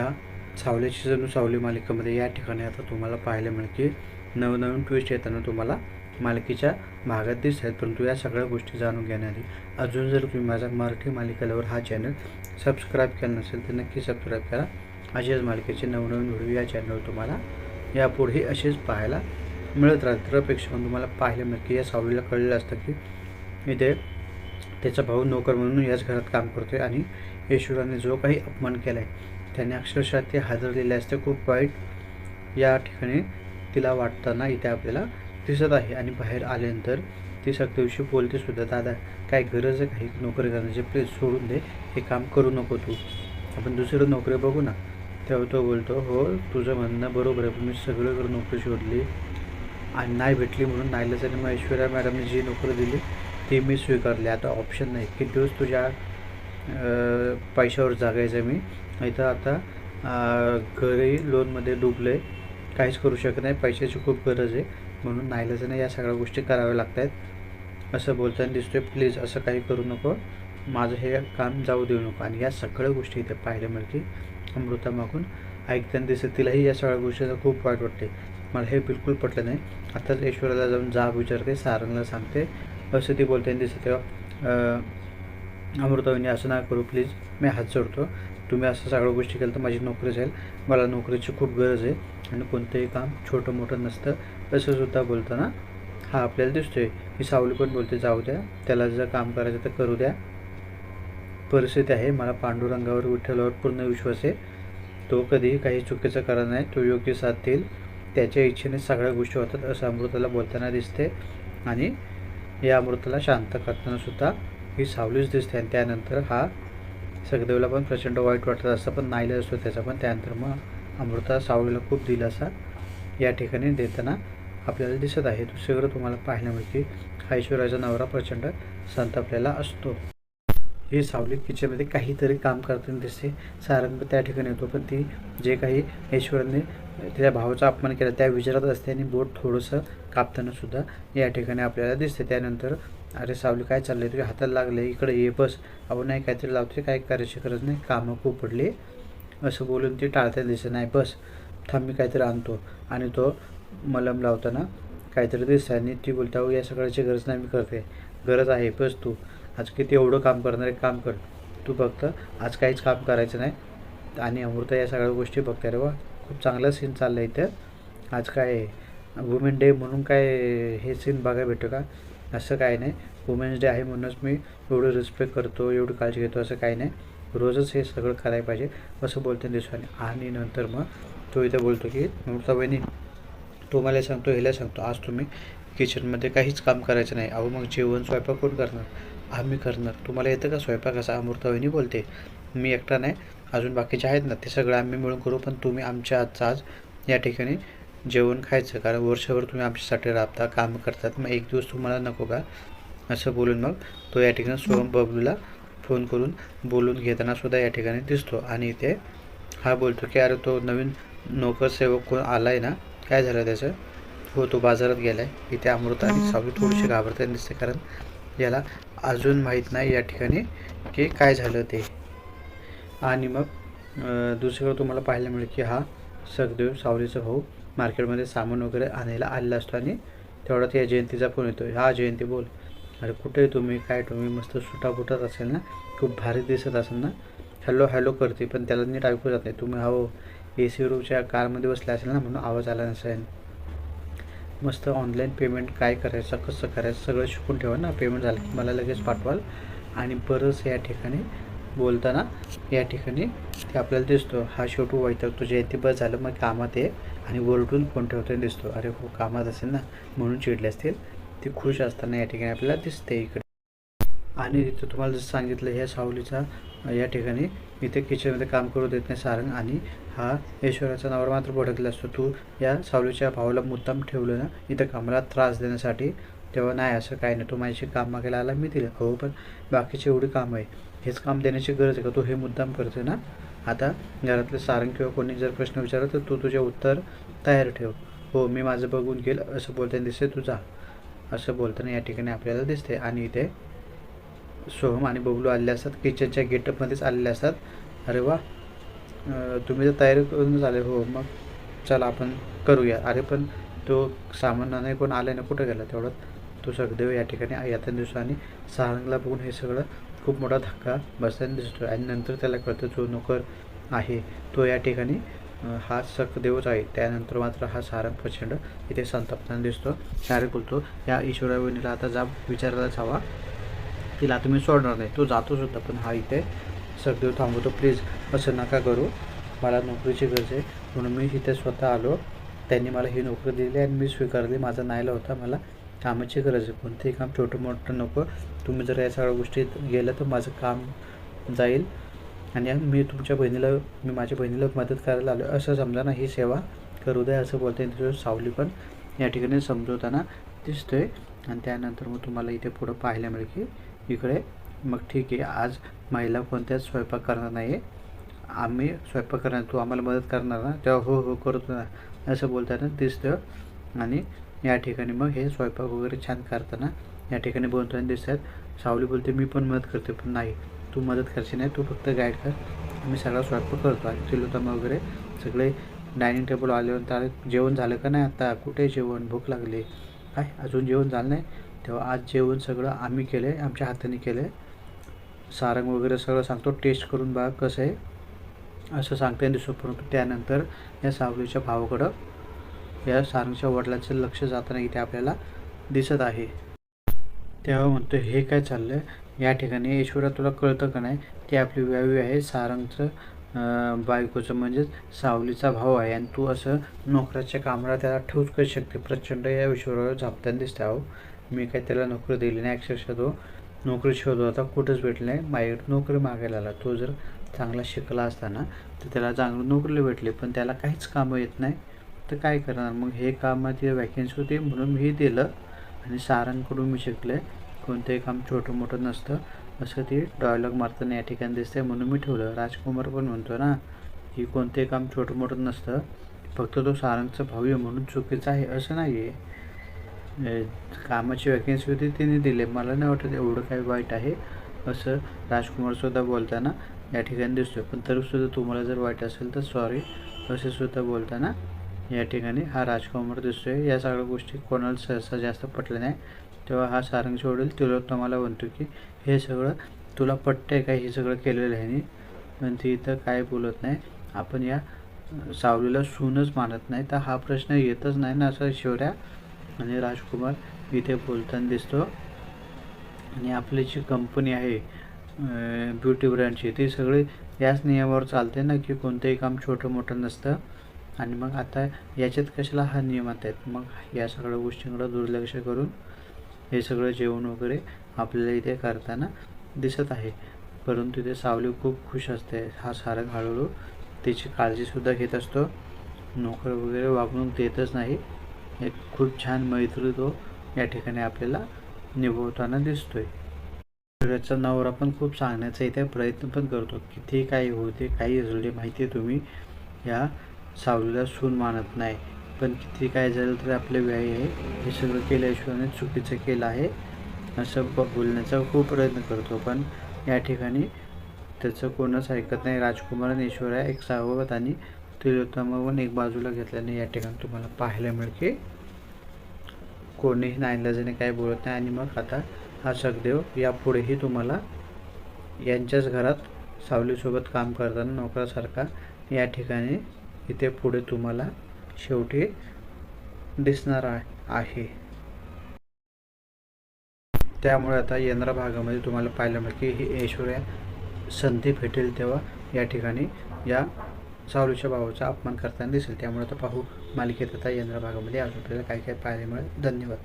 या सावलीची जणू सावली मालिकेमध्ये या ठिकाणी आता तुम्हाला पाहायला मिळेल की नवनवीन ट्विस्ट येताना तुम्हाला मालिकेच्या भागात दिसत आहेत. परंतु या सगळ्या गोष्टी जाणून घेण्याआधी अजून जर तुम्ही माझा मराठी मालिकेवर हा चॅनल सबस्क्राईब केला नसेल तर नक्की सबस्क्राईब करा. अशाच मालिकेचे नवनवीन व्हिडिओ या चॅनलवर तुम्हाला यापुढेही असेच पाहायला मिळत राहतील. तर अपेक्षा म्हणून तुम्हाला पाहायला मिळेल की या सावलीला कळलेलं असतं की इथे त्याचा भाऊ नोकर म्हणून याच घरात काम करतो आहे आणि ईश्वराने जो काही अपमान केला आहे त्याने अक्षरशः ते हादरलेले असते. खूप वाईट या ठिकाणी तिला वाटताना इथे आपल्याला दिसत आहे. आणि बाहेर आल्यानंतर ती सत्यविषयी बोलते सुद्धा दादा काय गरज आहे काही नोकरी करण्याची? प्लीज सोडून दे. हे काम करू नको तू. आपण दुसरं नोकरी बघू ना. तेव्हा तो बोलतो हो तुझं म्हणणं बरोबर आहे. पण मी सगळीकडे नोकरी शोधली आणि नाही भेटली म्हणून नाईलाजाने मग ऐश्वर्या मॅडमने जी नोकरी दिली ती मी स्वीकारली. आता ऑप्शन नाही. किती दिवस तुझ्या पैशावर जागायचं मी. इथं आता घरही लोनमध्ये डुबलं आहे काहीच करू शकत नाही. पैशाची खूप गरज आहे. म्हणून नाईलाजाने या सगळ्या गोष्टी कराव्या लागत आहेत असं बोलताना दिसतोय प्लीज असं काही करू नको. माझं हे काम जाऊ देऊ नको. आणि या सगळ्या गोष्टी इथे पाहायला मिळते अमृता मागून ऐकताना दिसत तिलाही या सगळ्या गोष्टीचा खूप वाईट वाटते मला हे बिलकुल पटलं नाही. आताच ऐश्वर्याला जाऊन जाब विचारते सारांना सांगते. असं ती बोलताना दिसते तेव्हा अं, असं ना करू प्लीज मी हात जोडतो. तुम्ही असं सगळ्या गोष्टी केलं तर माझी नोकरी जाईल. मला नोकरीची खूप गरज आहे आणि कोणतंही काम छोटं मोठं नसतं. तसंसुद्धा बोलताना हा आपल्याला दिसतोय. मी सावली पण बोलते जाऊ द्या. त्याला जर काम करायचं तर करू द्या. परिस्थिती आहे. मला पांडुरंगावर विठ्ठलावर पूर्ण विश्वास आहे. तो कधीही काही चुकीचं करत नाही. तो योग्य साथ देईल. त्याच्या इच्छेने सगळ्या गोष्टी होतात असं अमृताला बोलताना दिसते. आणि या अमृताला शांत करताना सुद्धा ही सावलीच दिसते आणि त्यानंतर हा सगदेवला पण प्रचंड वाईट वाटत असतं पण नाईला असतो त्याचा पण. त्यानंतर मग अमृता सावलीला खूप दिलासा या ठिकाणी देताना आपल्याला दिसत आहे. दुसरीकडे तुम्हाला पाहायला मिळते ऐश्वर्याचा नवरा प्रचंड संतापलेला असतो. ही सावली किचनमध्ये काहीतरी काम करताना दिसते. सारंग त्या ठिकाणी येतो पण ती जे काही ईश्वराने तिच्या भावाचा अपमान केला त्या विचारात असते आणि बोट थोडंसं कापताना सुद्धा या ठिकाणी आपल्याला दिसते. त्यानंतर अरे सावली काय चाललंय? तुझ्या हाताला लागलं इकडे ये बस. अहो नाही काहीतरी लावते काय करायची गरज नाही. कामं खूप पडली. असं बोलून ती टाळता दिसते. नाही बस. थांब मी काहीतरी आणतो. आणि तो मलम लावताना काहीतरी दिसतं आणि ती बोलता या सगळ्याची गरज नाही मी करते. गरज आहे बस तू. आज किती एवढं काम करणार आहे काम कर. तू फक्त आज काहीच काम करायचं नाही. आणि अमृता या सगळ्या गोष्टी बघते अरे वा खूप चांगला सीन चाललं आहे इथं. आज काय वुमेन डे म्हणून काय हे सीन बघायला भेटतो का? असं काय नाही. वुमेन्स डे आहे म्हणूनच मी एवढं रिस्पेक्ट करतो एवढी काळजी घेतो असं काही नाही. रोजच हे सगळं करायला पाहिजे असं बोलते दिसवाने. आणि नंतर मग तो इथं बोलतो की अमृता बहिणी तो मला सांगतो ह्याला सांगतो. आज तुम्ही किचनमध्ये काहीच काम करायचं नाही. अहो मग जेवण स्वयंपाक कोण करणार? आम्ही करणार. तुम्हाला येतं का? स्वयंपाक असा अमृतावहिनी बोलते. मी एकटा नाही. अजून बाकीचे आहेत ना ते सगळं आम्ही मिळून करू पण तुम्ही आमच्या आजचा आज या ठिकाणी जेवण खायचं. कारण वर्षभर तुम्ही आमच्यासाठी राबता काम करतात. मग एक दिवस तुम्हाला नको का? असं बोलून मग तो या ठिकाणी सोहम बबलूला फोन करून बोलून घेताना सुद्धा या ठिकाणी दिसतो. आणि इथे हा बोलतो की अरे तो नवीन नोकरसेवक कोण आला आहे ना? काय झालं त्याचं? हो तो बाजारात गेला आहे इथे अमृता आणि सावली थोडीशी घाबरताना दिसते. कारण याला अजून माहीत नाही या ठिकाणी की काय झालं ते. आणि मग अं, तुम्हाला पाहायला मिळेल की हा सखदेव सावलीचा भाऊ मार्केटमध्ये सामान वगैरे आणायला आलेला असतो आणि तेवढ्यात या जयंतीचा फोन येतो. हा जयंती बोल. अरे कुठे आहे तुम्ही? काय तुम्ही? मस्त सुटाफुटत असेल ना? खूप भारी दिसत असेल ना? हॅलो हॅलो करते पण त्याला नीट ऐकू जात नाही. तुम्ही हो ए सी रूमच्या कारमध्ये बसले असेल ना म्हणून आवाज आला नसेल. मस्त ऑनलाईन पेमेंट काय करायचं कसं करायचं सगळं शिकून ठेवा ना पेमेंट झालं की मला लगेच पाठवाल. आणि बरंच या ठिकाणी बोलताना या ठिकाणी ते आपल्याला दिसतो हा शेवटू वैतकतो जयंती बस झालं मग कामात ये. आणि वरटून फोन ठेवताना दिसतो अरे हो कामात असेल ना म्हणून चिडले असतील. ती खुश असताना या ठिकाणी आपल्याला दिसते इकडे. आणि इथं तुम्हाला जसं सांगितलं ह्या सावलीचा या ठिकाणी इथे किचनमध्ये काम करू देत नाही सारंग आणि हा ऐश्वर्याचा नवरा मात्र भडकला असतो. तू या सावलीच्या भावाला मुद्दाम ठेवलं ना इथं कामाला त्रास देण्यासाठी तेव्हा नाही असं काही नाही. तू माझ्याशी काम मागायला आला मी दिलं. हो पण बाकीची एवढी काम आहे. हेच काम देण्याची गरज आहे का? तू हे मुद्दाम करते ना? आता घरातले सारंग किंवा कोणी जर प्रश्न विचारला तर तू तुझे उत्तर तयार ठेव. हो मी माझं बघून घेईल असं बोलताना दिसते तुझा. असं बोलताना या ठिकाणी आपल्याला दिसते आणि इथे सोहम आणि बबलू आलेले असतात. किचनच्या गेटअपमध्येच आलेले असतात. अरे वा. तुम्ही तर तयारी करून झाले हो मग चला आपण करूया. अरे पण तो सामान नाही कोण आलं ना कुठं गेला तेवढं तो सखदेव या ठिकाणी येत्या दिवसांनी सारंगला बघून हे सगळं खूप मोठा धक्का बसताना दिसतो आणि नंतर त्याला कळतं जो नोकर आहे तो या ठिकाणी हा सखदेवच आहे. त्यानंतर मात्र हा सारंग प्रचंड इथे संतापताना दिसतो. शाहरुख बोलतो. या ईश्वराविणीला आता जा विचारायलाच हवा. तिला तुम्ही सोडणार नाही. तो जातो सुद्धा पण हा इथे. सगळं थांबवतो. प्लीज असं नका करू. मला नोकरीची गरज आहे. म्हणून मी इथे स्वतः आलो. त्यांनी मला ही नोकरी दिली आणि मी स्वीकारली. माझा नायला होता मला. कामाची गरज आहे. कोणतेही काम छोटं मोठं नको. तुम्ही जर या सगळ्या गोष्टीत गेलं तर माझं काम जाईल. आणि मी तुमच्या बहिणीला मी माझ्या बहिणीला मदत करायला आलो असं समजा ना ही सेवा करू द्या असं बोलते तुझं सावली पण या ठिकाणी समजवताना दिसतोय. आणि त्यानंतर मग तुम्हाला इथे पुढं पाहायला मिळेल की इकडे. मग ठीक आहे आज महिला कोणत्याच स्वयंपाक करणार नाही आहे आम्ही स्वयंपाक करणार तू आम्हाला मदत करणार ना? तेव्हा हो हो करतो ना. असं बोलताना दिसतं. आणि या ठिकाणी मग हे स्वयंपाक वगैरे छान करताना या ठिकाणी बोलताना दिसतात. सावली बोलते मी पण मदत करते पण नाही. तू मदत करशी नाही तू फक्त गाईड कर. मी सगळा स्वयंपाक करतो. आणि तिलोतम वगैरे सगळे डायनिंग टेबल आल्यावर त्याला जेवण झालं का नाही आता? कुठे जेवण? भूक लागली. काय? अजून जेवण झालं नाही? तेव्हा आज जेवण सगळं आम्ही केलं आहे आमच्या हाताने केलं आहे. सारंग वगैरे सगळं सांगतो टेस्ट करून बघा कसं आहे. असं सांगताना दिसतो परंतु त्यानंतर या सावलीच्या भावाकडं या सारंगच्या वडिलांचं लक्ष जाताना इथे आपल्याला दिसत आहे. तेव्हा म्हणतो हे काय चाललं आहे या ठिकाणी ईश्वरा तुला कळतं का नाही? ती आपली व्यावी आहे सारंगचं अं, बायकोचं म्हणजेच सावलीचा भाव आहे आणि तू असं नोकराच्या कामाला त्याला ठेवूच करू शकते. प्रचंड या ईश्वरावर झापताना दिसते अहो. मी काय त्याला नोकरी दिली नाही अक्षरशः तो नोकरी शोधत आता कुठंच भेटली नाही. माझ्याकडे नोकरी मागायला आला. तो जर चांगला शिकला असताना तर त्याला चांगली नोकरी भेटली पण त्याला काहीच कामं येत नाही. तर काय करणार? मग हे कामाची वॅकेन्सी होती म्हणून मी दिलं आणि सारांकडून मी शिकले. कोणतंही काम छोटं मोठं नसतं. असं ते डायलॉग मारताना या ठिकाणी दिसतंय म्हणून मी ठेवलं. राजकुमार पण म्हणतो ना की कोणतंही काम छोटं मोठं नसतं. फक्त तो सारंगचा भाऊ आहे म्हणून चुकीचं आहे असं नाही आहे कामाची वॅकन्सी होती तिने दिले. मला नाही वाटत एवढं काही वाईट आहे असं राजकुमारसुद्धा बोलताना या ठिकाणी दिसतोय. पण तरीसुद्धा तुम्हाला जर वाईट असेल तर सॉरी असे सुद्धा बोलताना या ठिकाणी हा राजकुमार दिसतोय. या सगळ्या गोष्टी कोणाला सहसा जास्त पटल्या नाही. तेव्हा हा सारंग वडील तुला तुम्हाला म्हणतो की हे सगळं तुला पटतंय काय हे सगळं केलेलं आहे. पण ती इथं काय बोलत नाही. आपण या सावलीला सूनच मानत नाही. तर हा प्रश्न येतच नाही ना असं शिवऱ्या आणि राजकुमार इथे बोलताना दिसतो. आणि आपली जी कंपनी आहे ब्युटी ब्रँडची ती सगळी याच नियमावर चालते ना की कोणतंही काम छोटं मोठं नसतं. आणि मग आता याच्यात कशाला हा नियमात आहेत मग या सगळ्या गोष्टींकडं दुर्लक्ष करून हे सगळं जेवण वगैरे आपल्याला इथे करताना दिसत आहे. परंतु इथे सावली खूप खुश असते. हा सारं हळूहळू तिची काळजीसुद्धा घेत असतो. नोकर वगैरे वागणूक देतच नाही. एक खूप छान मैत्री तो या ठिकाणी आपल्याला निभवताना दिसतोय. सूर्याचा नवरा पण खूप सांगण्याचा इथे प्रयत्न पण करतो. किती काही होते काही असले माहिती आहे तुम्ही या सावलीला सून मानत नाही. पण किती काय झालं तरी आपले व्याय आहे. हे सगळं केल्याशिवाय चुकीचं केलं आहे. असं ब बोलण्याचा खूप प्रयत्न करतो. पण या ठिकाणी त्याचं कोणच ऐकत नाही. राजकुमार आणि ऐश्वर्या एक सावत आणि तिलोत्तमावरून एक बाजूला घेतल्याने या ठिकाणी तुम्हाला पाहायला मिळते. कोणीही नाईलाजाने काही बोलत नाही आणि मग आता हा सखदेव यापुढेही तुम्हाला यांच्याच घरात सावलीसोबत काम करताना नोकरासारखा या ठिकाणी इथे पुढे तुम्हाला शेवटी दिसणार आहे- त्यामुळे आता येणाऱ्या भागामध्ये तुम्हाला पाहायला मिळेल की ही ऐश्वर्या संधी भेटेल तेव्हा या ठिकाणी या सावलीच्या भावाचा अपमान करताना दिसेल. त्यामुळे आता पाहू मालिकेत आता येणाऱ्या भागामध्ये अजून आपल्याला काय काय पाहायला मिळेल? धन्यवाद.